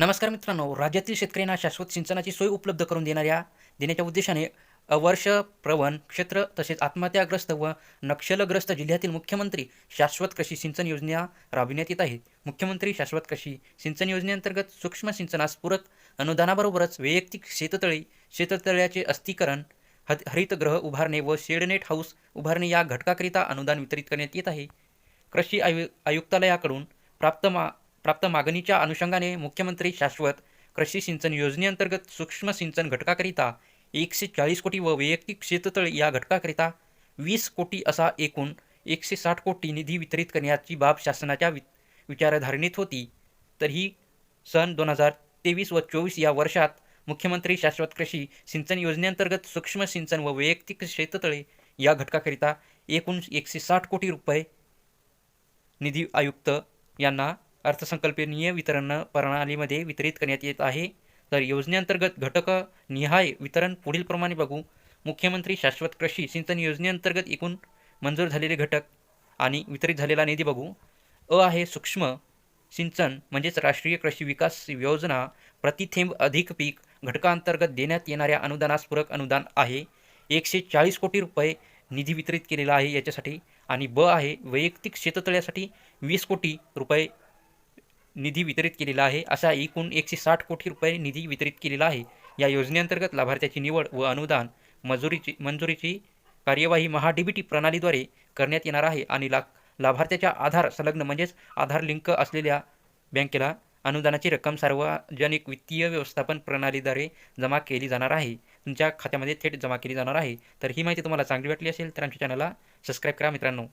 नमस्कार मित्रांनो राज्यातील शेतकऱ्यांना शाश्वत सिंचनाची सोय उपलब्ध करून देणाऱ्या देण्याच्या उद्देशाने अवर्ष प्रवण क्षेत्र तसेच आत्महत्याग्रस्त व नक्षलग्रस्त जिल्ह्यातील मुख्यमंत्री शाश्वत कृषी सिंचन योजना राबविण्यात येत आहे. मुख्यमंत्री शाश्वत कृषी सिंचन योजनेअंतर्गत सूक्ष्म सिंचनास पूरक अनुदानाबरोबरच वैयक्तिक शेततळी शेततळ्याचे अस्थिकरण हरितगृह उभारणे व शेडनेट हाऊस उभारणे या घटकाकरिता अनुदान वितरित करण्यात येत आहे. कृषी आयु आयुक्तालयाकडून प्राप्त मा प्राप्त मागणीच्या अनुषंगाने मुख्यमंत्री शाश्वत कृषी सिंचन योजनेअंतर्गत सूक्ष्म सिंचन घटकाकरिता एकशे चाळीस कोटी व वैयक्तिक शेततळ या घटकाकरिता वीस कोटी असा एकूण एकशे साठ कोटी निधी वितरित करण्याची बाब शासनाच्या वि विचारधारणेत होती. तर ही सन दोन हजार तेवीस व चोवीस या वर्षात मुख्यमंत्री शाश्वत कृषी सिंचन योजनेअंतर्गत सूक्ष्म सिंचन व वैयक्तिक शेततळे या घटकाकरिता एकूण एकशे साठ कोटी रुपये निधी आयुक्त यांना अर्थसंकल्पनीय वितरण प्रणालीमध्ये वितरित करण्यात येत आहे. तर योजनेअंतर्गत घटक निहाय वितरण पुढील प्रमाणे बघू. मुख्यमंत्री शाश्वत कृषी सिंचन योजनेअंतर्गत एकूण मंजूर झालेले घटक आणि वितरित झालेला निधी बघू. अ आहे सूक्ष्म सिंचन म्हणजेच राष्ट्रीय कृषी विकास योजना. प्रतिथेंब अधिक पीक घटकांतर्गत देण्यात येणाऱ्या अनुदानास पूरक अनुदान आहे. एकशे चाळीस कोटी रुपये निधी वितरित केलेला आहे याच्यासाठी. आणि ब आहे वैयक्तिक शेततळ्यासाठी वीस कोटी रुपये निधी वितरित केलेला आहे. असा एकूण एकशे साठ कोटी रुपये निधी वितरित केलेला आहे. या योजनेअंतर्गत लाभार्थ्याची निवड व अनुदान मंजुरीची मंजुरीची कार्यवाही महाडीबीटी टी प्रणालीद्वारे करण्यात येणार आहे आणि ला लाभार्थ्याच्या आधार संलग्न म्हणजेच आधार लिंक असलेल्या बँकेला अनुदानाची रक्कम सार्वजनिक वित्तीय व्यवस्थापन प्रणालीद्वारे जमा केली जाणार आहे. तुमच्या खात्यामध्ये थेट जमा केली जाणार आहे. तर ही माहिती तुम्हाला चांगली वाटली असेल तर आमच्या चॅनलला सबस्क्राईब करा मित्रांनो.